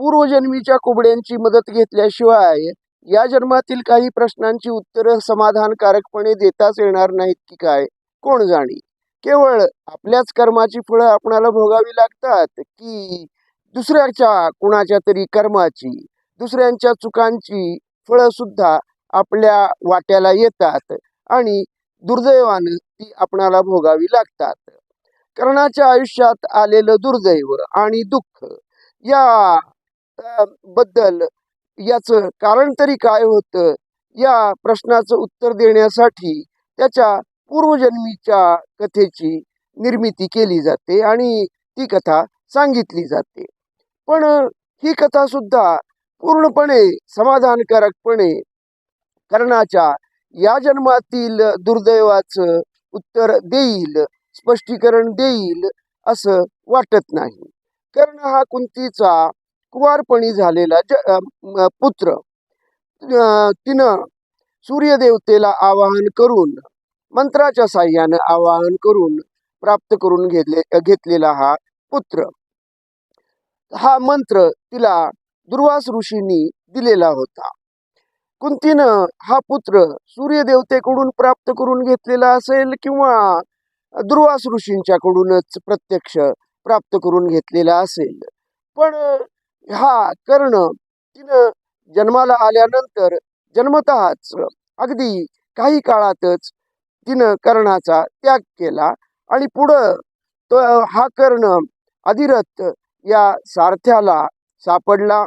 पूर्वजन्मीच्या कोबड्यांची मदत घेतल्याशिवाय या जन्मातील काही प्रश्नांची उत्तरं समाधानकारकपणे देताच येणार नाहीत की काय कोण जाणे? केवळ आपल्याच कर्माची फळं आपणाला भोगावी लागतात की दुसऱ्याच्या कुणाच्या तरी कर्माची? दुसऱ्यांच्या चुकांची फळं सुद्धा आपल्या वाट्याला येतात आणि दुर्दैवानं ती आपणाला भोगावी लागतात. कर्णाच्या आयुष्यात आलेलं दुर्दैव आणि दुःख या बद्दल. याचं कारण तरी काय होतं? या प्रश्नाचं उत्तर देण्यासाठी त्याच्या पूर्वजन्मीच्या कथेची निर्मिती केली जाते आणि ती कथा सांगितली जाते. पण ही कथा सुद्धा पूर्णपणे समाधानकारकपणे कर्णाच्या या जन्मातील दुर्दैवाचं उत्तर देईल स्पष्टीकरण देईल असं वाटत नाही. कर्ण हा कुंतीचा कुवारपणी झालेला ज पुत्र. तिनं सूर्यदेवतेला आवाहन करून मंत्राच्या साह्यानं आवाहन करून प्राप्त करून घेतले घेतलेला हा पुत्र. हा मंत्र तिला दुर्वास ऋषींनी दिलेला होता. कुंतीनं हा पुत्र सूर्यदेवतेकडून प्राप्त करून घेतलेला असेल किंवा दुर्वास ऋषींच्याकडूनच प्रत्यक्ष प्राप्त करून घेतलेला असेल. पण हा कर्ण तिनं जन्माला आल्यानंतर जन्मतःच अगदी काही काळातच तिनं कर्णाचा त्याग केला आणि पुढं तो हा कर्ण अधिरथ या सारथ्याला सापडला.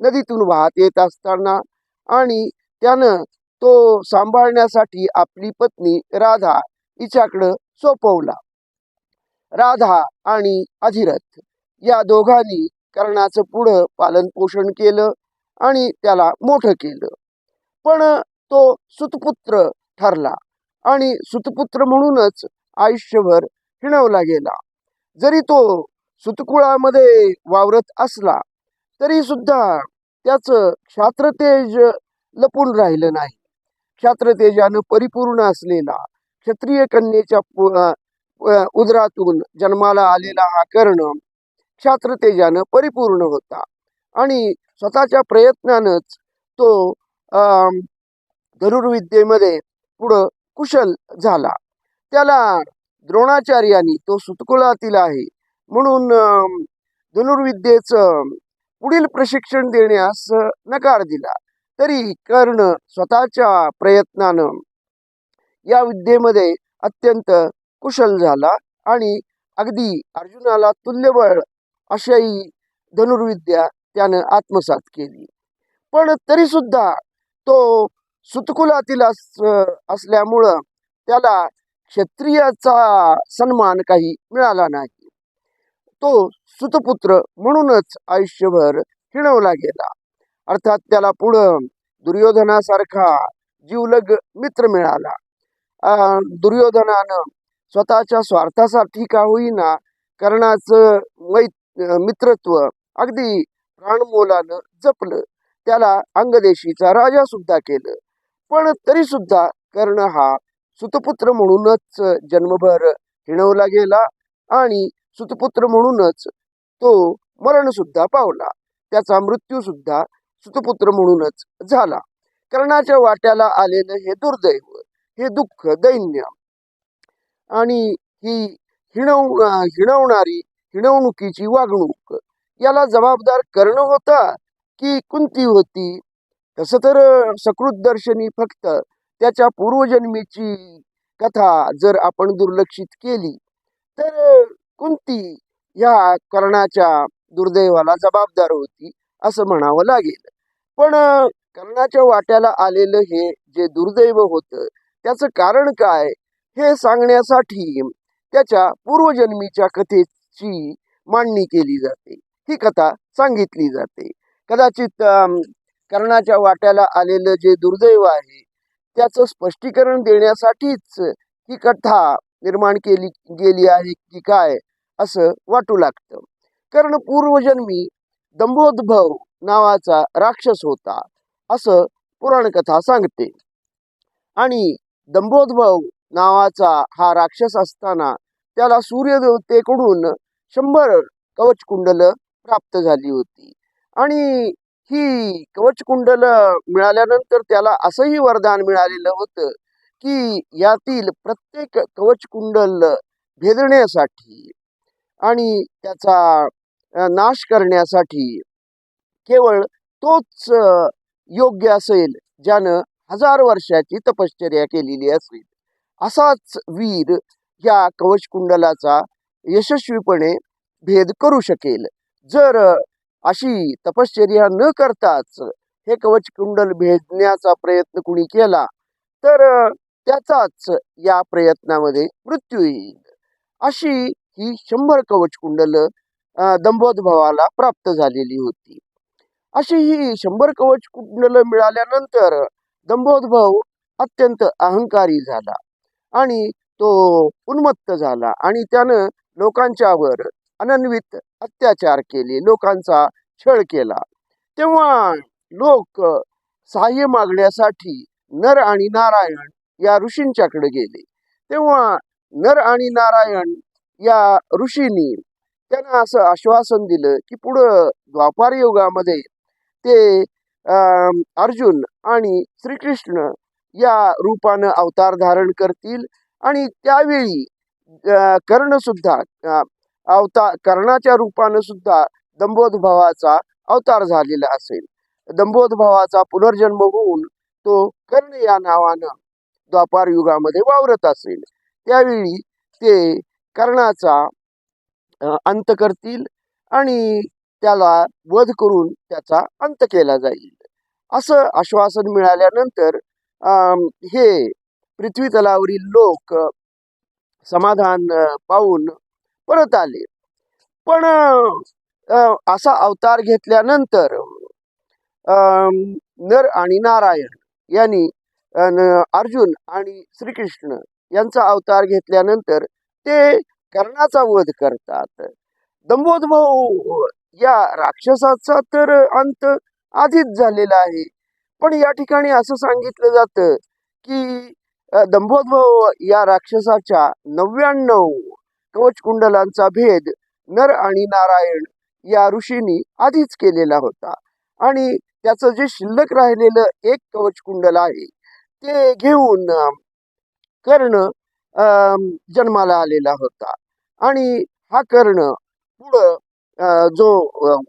नदीतून वाहत येत असताना आणि त्यानं तो सांभाळण्यासाठी आपली पत्नी राधा हिच्याकडं सोपवला. राधा आणि अधिरथ या दोघांनी कर्णाचं पुढं पालन पोषण केलं आणि त्याला मोठं केलं. पण तो सुतपुत्र ठरला आणि सुतपुत्र म्हणूनच आयुष्यभर हिणवला गेला. जरी तो सुतकुळामध्ये वावरत असला तरी सुद्धा त्याचं क्षात्रतेज लपून राहिलं नाही. क्षात्रतेजानं परिपूर्ण असलेला क्षत्रिय कन्येच्या उदरातून जन्माला आलेला हा कर्ण क्षात्रतेजानं परिपूर्ण होता. आणि स्वतःच्या प्रयत्नानंच तो अम, धनुर्विद्येमध्ये पुढं कुशल झाला. त्याला द्रोणाचार्यांनी तो सुतकुलातील आहे. म्हणून धनुर्विद्येचं पुढील प्रशिक्षण देण्यास नकार दिला. तरी कर्ण स्वतःच्या प्रयत्नानं या विद्येमध्ये अत्यंत कुशल झाला आणि अगदी अर्जुनाला तुल्यबळ अशाही धनुर्विद्या त्यानं आत्मसात केली. पण तरी सुद्धा तो सुतकुलातील अस असल्यामुळं त्याला क्षत्रियाचा सन्मान काही मिळाला नाही. तो सुतपुत्र म्हणूनच आयुष्यभर हिणवला गेला. अर्थात त्याला पुढं दुर्योधनासारखा जीवलग मित्र मिळाला. दुर्योधनानं स्वतःच्या स्वार्थासाठी का होईना कर्णाचं मै मित्रत्व अगदी प्राणमोलानं जपलं. त्याला अंगदेशीचा राजा सुद्धा केलं. पण तरी सुद्धा कर्ण हा सुतपुत्र म्हणूनच जन्मभर हिणवला गेला आणि सुतपुत्र म्हणूनच तो मरण सुद्धा पावला. त्याचा मृत्यू सुद्धा सुतपुत्र म्हणूनच झाला. कर्णाच्या वाट्याला आलेलं हे दुर्दैव हे दुःख दैन्य आणि ही हिणव हिणवणारी हिणवणुकीची वागणूक. याला जबाबदार कर्ण होता की कुंती होती? तसं तर सकृत दर्शनी फक्त त्याच्या पूर्वजन्मीची कथा जर आपण दुर्लक्षित केली तर कुंती ह्या कर्णाच्या दुर्दैवाला जबाबदार होती असं म्हणावं लागेल. पण कर्णाच्या वाट्याला आलेलं हे जे दुर्दैव होतं त्याचं कारण काय हे सांगण्यासाठी त्याच्या पूर्वजन्मीच्या ची मांडणी केली जाते. ही कथा सांगितली जाते. कदाचित कर्णाच्या वाट्याला आलेलं जे दुर्दैव आहे त्याचं स्पष्टीकरण देण्यासाठीच ही कथा निर्माण केली गेली आहे की काय असं वाटू लागतं. कारण पूर्वजन्मी दंभोद्भव नावाचा राक्षस होता असं पुराणकथा सांगते. आणि दंभोद्भव नावाचा हा राक्षस असताना त्याला सूर्यदेवतेकडून शंभर कवचकुंडल प्राप्त झाली होती. आणि ही कवचकुंडल मिळाल्यानंतर त्याला असंही वरदान मिळालेलं होतं की यातील प्रत्येक कवचकुंडल भेदण्यासाठी आणि त्याचा नाश करण्यासाठी केवळ तोच योग्य असेल ज्यानं हजार वर्षाची तपश्चर्या केलेली असेल. असाच वीर या कवचकुंडलाचा यशस्वीपणे भेद करू शकेल. जर अशी तपश्चर्या न करताच हे कवच कुंडल भेदण्याचा प्रयत्न कुणी केला तर त्याचाच या प्रयत्नामध्ये मृत्यू येईल. अशी ही शंभर कवच कुंडल दंभोदभावाला प्राप्त झालेली होती. अशी ही शंभर कवच कुंडल मिळाल्यानंतर दंभोदभाव अत्यंत अहंकारी झाला आणि तो उन्मत्त झाला आणि त्यानं लोकांच्यावर अनन्वित अत्याचार केले लोकांचा छळ केला. तेव्हा लोक सहाय्य मागण्यासाठी नर आणि नारायण या ऋषींच्याकडे गेले. तेव्हा नर आणि नारायण या ऋषींनी त्यांना असं आश्वासन दिलं की पुढं द्वापार युगामध्ये ते अर्जुन आणि श्रीकृष्ण या रूपानं अवतार धारण करतील आणि त्यावेळी कर्ण सुद्धा अवतार कर्णाच्या रूपानं सुद्धा दंभोदभावाचा अवतार झालेला असेल. दंभोदभावाचा पुनर्जन्म होऊन तो कर्ण या नावानं द्वापार युगामध्ये वावरत असेल. त्यावेळी ते कर्णाचा अंत करतील आणि त्याला वध करून त्याचा अंत केला जाईल. असं आश्वासन मिळाल्यानंतर हे पृथ्वी तलावरील लोक समाधान पाहून परत आले. पण अं, असा अवतार घेतल्यानंतर अं, नर आणि नारायण यांनी अर्जुन आणि श्रीकृष्ण यांचा अवतार घेतल्यानंतर ते कर्णाचा वध करतात. दंभोदभाऊ या राक्षसाचा तर अंत आधीच झालेला आहे. पण या ठिकाणी असं सांगितलं जातं की दंभोद्भव या राक्षसाच्या नव्याण्णव कवचकुंडलांचा भेद नर आणि नारायण या ऋषींनी आधीच केलेला होता. आणि त्याचं जे शिल्लक राहिलेलं एक कवचकुंडल आहे ते घेऊन कर्ण जन्माला आलेला होता. आणि हा कर्ण पुढं जो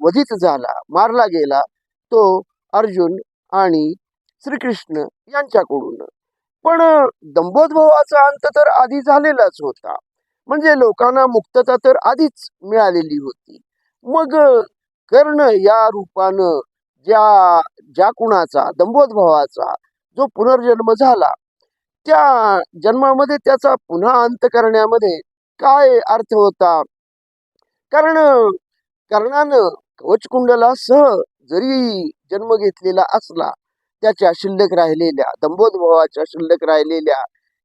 वधित झाला मारला गेला तो अर्जुन आणि श्रीकृष्ण यांच्याकडून पण दंभोद्भवाचा अंत तर आधी झालेलाच होता. म्हणजे लोकांना मुक्तता तर आधीच मिळालेली होती. मग कर्ण या रूपानं ज्या ज्या कुणाचा दंबोद्भवाचा जो पुनर्जन्म झाला त्या जन्मामध्ये त्याचा पुन्हा अंत करण्यामध्ये काय अर्थ होता? कारण कर्णानं कवचकुंडलासह जरी जन्म घेतलेला असला त्याच्या शिल्लक राहिलेल्या दंभोदभावाच्या शिल्लक राहिलेल्या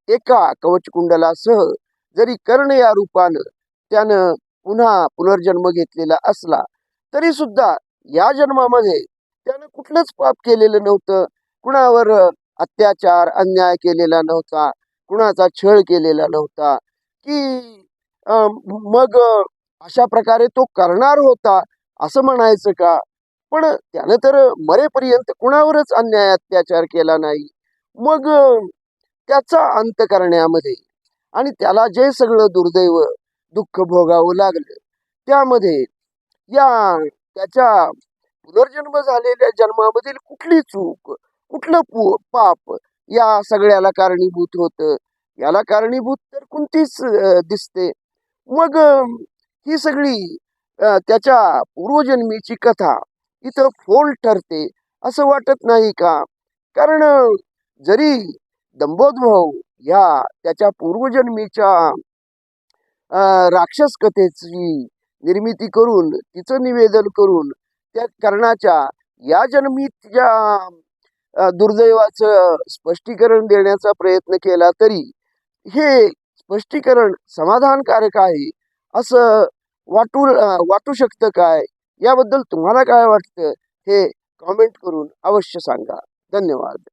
एका कवचकुंडलासह जरी कर्ण या रूपानं त्यानं पुन्हा पुनर्जन्म घेतलेला असला तरी सुद्धा या जन्मामध्ये त्यानं कुठलंच पाप केलेलं नव्हतं. कुणावर अत्याचार अन्याय केलेला नव्हता. कुणाचा छळ केलेला नव्हता. की अं, मग अशा प्रकारे तो करणार होता असं म्हणायचं का? पण त्यानं तर मरेपर्यंत कुणावरच अन्याय अत्याचार केला नाही. मग त्याचा अंत करण्यामध्ये आणि त्याला जे सगळं दुर्दैव दुःख भोगावं लागलं त्यामध्ये या त्याच्या पुनर्जन्म झालेल्या जन्मामधील कुठली चूक कुठलं पु पाप या सगळ्याला कारणीभूत होतं? याला कारणीभूत तर कोणतीच दिसते. मग ही सगळी त्याच्या पूर्वजन्मीची कथा इथं फोल ठरते असं वाटत नाही का? कारण जरी दंभोदभाऊ ह्या त्याच्या पूर्वजन्मीच्या अं, राक्षस कथेची निर्मिती करून तिचं निवेदन करून त्या कर्णाच्या या जन्मीच्या दुर्दैवाचं स्पष्टीकरण देण्याचा प्रयत्न केला तरी हे स्पष्टीकरण समाधानकारक आहे असं वाटू वाटू शकतं काय? याबद्दल तुम्हाला काय वाटतं हे कॉमेंट करून अवश्य सांगा. धन्यवाद.